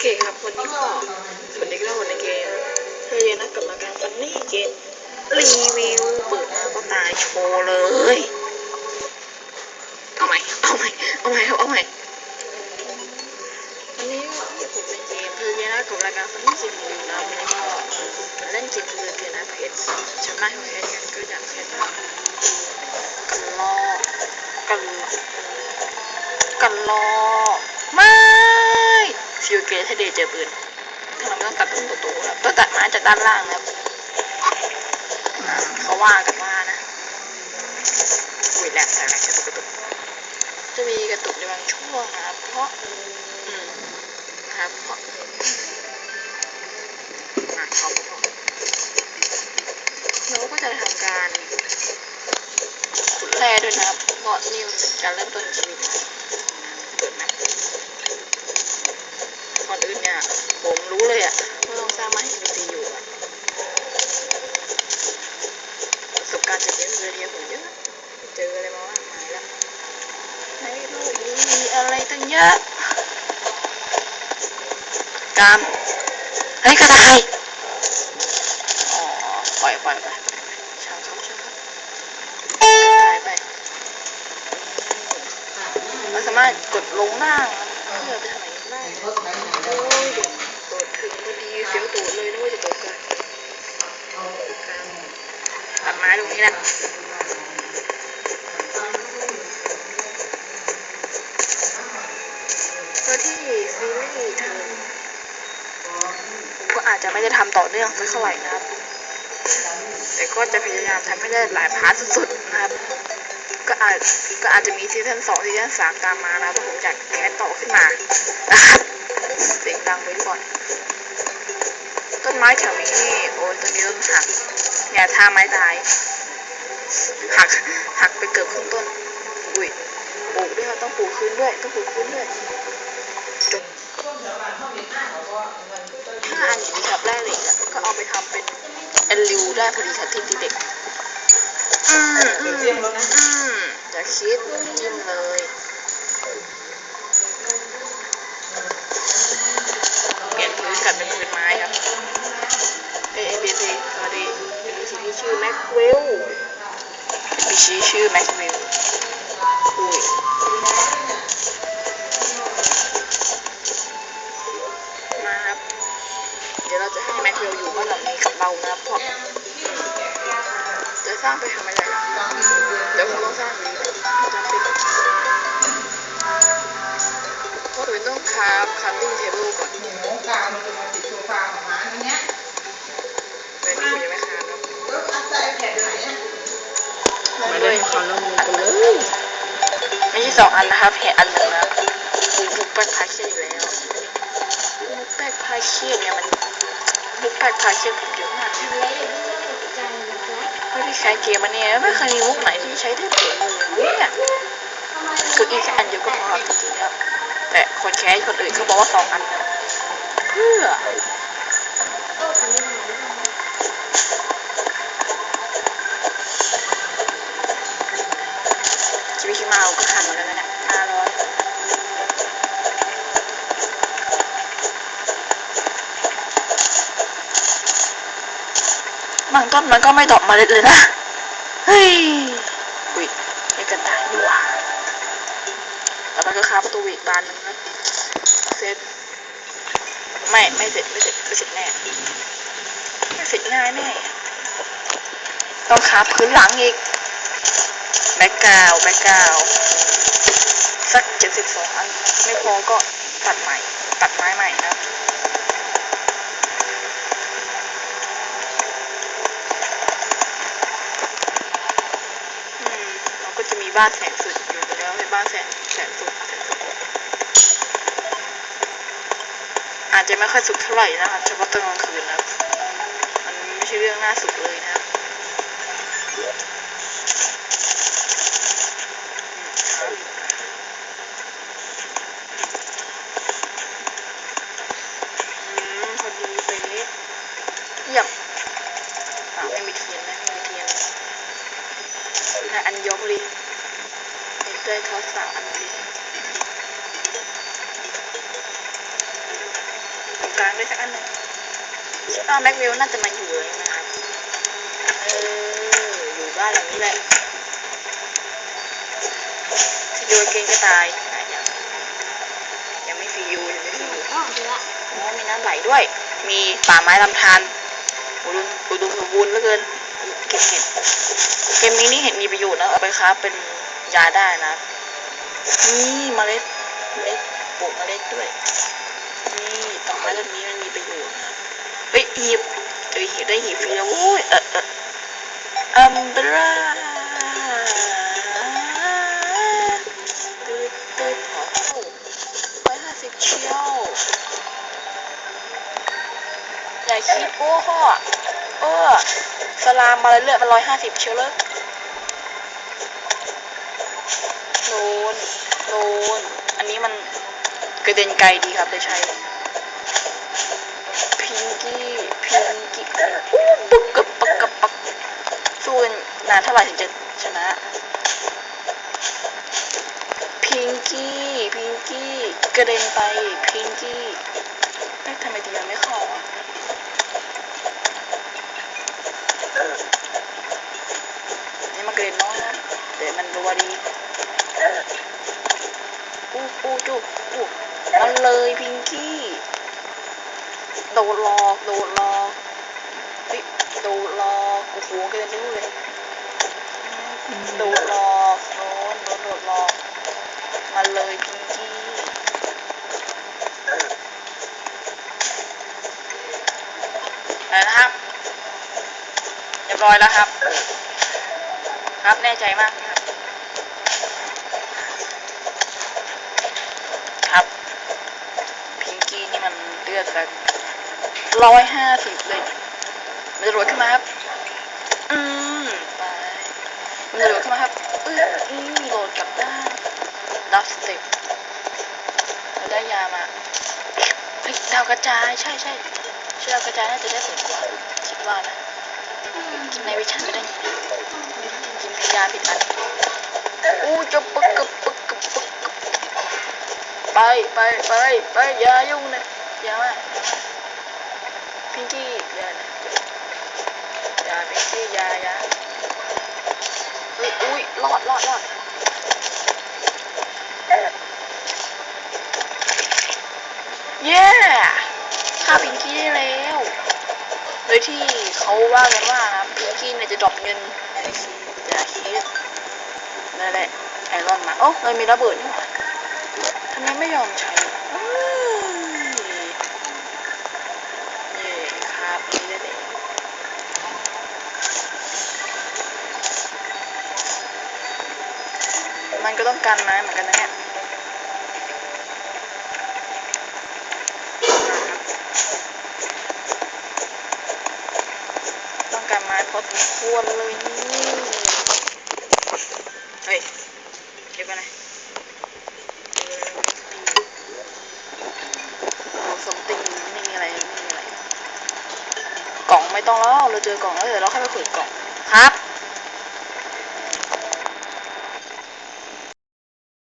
เคครับ วันนี้ก็สวัสดีครับวันในเกมเธอเรียนนักกรรมการฟันนี่เกมรีวิวเปิดมาก็ตายโชว์เลย เอาใหม่ เอาใหม่ เอาใหม่ครับ เอาใหม่วันนี้ก็อยู่ผมในเกมเธอเรียนนักกรรมการฟันนี่เกมรีวิวนะวันนี้ก็เล่นเกมเธอเรียนนักเพชรชนะของเพชรกันก็อยากเช่นกันลอกกันกันลอกไม่ฟิว เกตให้เดเจอปืนม่ต้องตัดตรงประตูแล้วต้องตัดม้จากด้านล่างนะครับเขาว่ากันว่านะอุ้ยแหลกแหลกกระตุกกระตุกจะมีกระตุกในบางช่วงนะครับเพราะอืมนะครับเพราะอะเขาเพราะเราก็จะทำการขุดแร่ด้วยนะครับเพราะนี่มันเป็นการเริ่มต้นชีวิตนะเปิดแมปก่ อนอื่นเนี่ยผมรู้เลยอะว่าต้องสร้างมาให้ NPC อยู่อะประสบการณ์จากเกมเรียผมเยอะ เจออะไรมามากมายแล้วในโลกนี้มีอะไรตั้งเยอะ กาม เฮ้ยกระต่ายอ๋อปล่อยปล่อยไปช่างเขาช่างเขากระต่ายไปเราสามารถกดลงล่าง เพื่อไปทางไหนได้โอ้ยเด็กโดดถึงพอดีเสียวตูดเลยนึกว่าจะตกกันตัดไม้ตรงนี้แหละก็ที่ซีรีส์เธอผมก็อาจจะไม่ได้ทำต่อเนื่องสักเท่าไหร่นะครับ แต่ก็จะพยายามทำให้ได้หลายพาร์ทสุดๆนะครับ ก็อาจก็อาจจะมีซีซั่นสองซีซั่นสามตามมานะเพราผมอยากแคสต่อขึ้นมาเสียงดังไปก่อน ต้นไม้แถวนี้นี่โอ้ต้นนี้ต้นหักอย่าท่าไม้ตายหักหักไปเกือบครึ่งต้นอุ้ยปลูกด้วยต้องปลูกคืนด้วยต้องปลูกคืนด้วยจบถ้าอันนี้กับแร่เล็กอะก็เอาไปทำเป็นเอลิวได้พอดีค่ะที่ที่เด็ก อืมอืมอืมอย่าคิดจิ้มเลยเปลี่ยนพื้นกลับเป็นพื้นไม้ครับเอเอบีสวัสดีมีชีชื่อแม็กเวลมีชีชื่อแม็กเวลอุ้ยมาครับ เดี๋ยวเราจะให้แม็กเวลอยู่บ้านหลังนี้กับเรานะเพราะ สร้างไปทำอะไรนะเดี๋ยวคงต้องสร้างนี้เพราะถึงต้องคาฟคัมติ้งเทเบิลก่อนหมูกาวมันจะมาติดโซฟาของหมาอย่างเงี้ยเดี๋ยวนี้ผมยังไม่คาฟครับแล้วอันใส่แผ่นไหนอะไม่ได้ขอลงมือกันเลยไม่ใช่สองอันนะครับแค่นอันหนึ่งนะบุกแบกพาเคียนอีกแล้วบุกแบกพาเคียเนี่ยมันบุกแบกพาเคียผมเยอะมากไม่ ได้ใช้เกมมันเนี่ยไม่เคยมีมุกไหนที่ใช้ได้ผลเลยเนี่ยคืออีกอันเดียวก็พอจริงๆแล้วแต่คนแคสคนอื่นเขาบอกว่าสองอันนะเพื่อชีวิตที่มาเอาก็ทันหมือนกันนะเนี่ยห้าร้อย บางต้นมันก็ไม่ดอกเมล็ดเลยนะ เฮ้ยอุ้ยไม่กันตายดีกว่าต่อไปก็ค้าประตูอีกบานหนึงนะเสร็จไม่ไม่เสร็จไม่เสร็จไม่เสร็จแน่ไม่เสร็จง่ายแน่ต้องค้าพื้นหลังอีกแบ็กกราวแบ็กกราวสักเจ็ดสิบสองอัน ไม่พอก็ตัดใหม่ ตัดไม้ใหม่นะ อืมเราก็จะมี บ้านแสงสุดอยู่ตรงนี้เป็นบ้านแสงแสงสุดแสงสุดอาจจะไม่ค่อยสุดเท่าไหร่นะครับเฉพาะตอนกลางคืนนะครับมันไม่ใช่เรื่องน่าสุดเลยนะครับอืมพอดีเป๊ะเยี่ยมอ่าไม่มีเทียนนะไม่มีเทียนนะอันเดียวพอดีเอ็ก ด้ทอสสามอันพอดีกลางด้วยสักอันหนึ่งคิดว่าแม็กวิลน่าจะมาอยู่เลยนะครับเอออยู่บ้านหลังนี้แหละฟิวเกนก็ตายตายยังยังไม่ฟิวยังไม่ฟิวอ๋อดีละอ๋อมีน้ำไหลด้วย มีป่าไม้ลำธารอุดมอุดมสมบูรณ์เหลือเกินเก็บเห็ดเกมนี้นี่เห็ดมีประโยชน์นะเอาไปค้าเป็น ยาได้นะ นี่เมล็ดเมล็ดปลูกเมล็ดด้วย นี่ต้นไม้ต้นนี้มันมีประโยชน์นะเฮ้ยหีบเอ้ยหีบได้หีบฟรีแล้วโว้ยเออเอออัมบราตืดตืดขอเข้าร้อยห้าสิบเชียวอย่าคิดโอ้พ่อเออสลามมาเรื่อยๆมันร้อยห้าสิบเชียวเลยโดน โดน อันนี้มันกระเด็นไกลดีครับได้ใช้ พิงกี้พิงกี้อู้ปึกกับปักกับปักสู้กันนานเท่าไหร่ถึงจะชนะ พิงกี้พิงกี้กระเด็นไปพิงกี้เอ๊ะทำไมดียังไม่ขอนี่มันกระเด็นน้อยนะแต่มันรัวดี อู้จูอู้มันเลยพิงกี้ โดดหลอกโดดหลอกเฮ้ยโดดหลอกโอ้โหกระเด็นไปนู่นเลยโดดหลอกโดนโดนโดดหลอกมาเลยพิงกี้อะไรนะครับเรียบร้อยแล้วครับ ครับแน่ใจมากนะครับ ครับ พิงกี้นี่มันเลือดสักร้อยห้าสิบเลย มันจะรวยขึ้นมาครับ อืมไปมันจะรวยขึ้นมาครับเอ้ยอืมโหลดกลับด้านรับสเต็ปเราได้ยามาเฮ้ยดาวกระจายใช่ใช่ใช่ดาวกระจายน่าจะได้ผลกว่าคิดว่านะกินในวิชันไม่ได้ไงกินพยาผิดอันอู้จะปึกกะปึกกะปึกกะไปไปไปไปอย่ายุ่งนะ อย่ามาอย่ามาพิงกี้อย่านะอย่าพิงกี้อย่าอย่าอุ้ยอุ้ยรอดรอดรอดเย้ฆ่าพิงกี้ได้แล้วโดยที่เขาว่ากันว่านะพิงกี้เนี่ยจะดรอปเงินจาคิดนั่นแหละไอรอนมาโอ้เลยมีระเบิดนี่หว่าทำไมไม่ยอมใช้เอ้ยเย่ครับนี่ได้เลย มันก็ต้องกันไม้เหมือนกันนะเนี่ยต้องการไม้พอสมควรเลยนี่เฮ้ยเก็บไปไหนโอ้สมติงไม่มีอะไรไม่มีอะไร กล่องไม่ต้องแล้วเราเจอกล่องแล้วเดี๋ยวเราค่อยไปขุดกล่องครับ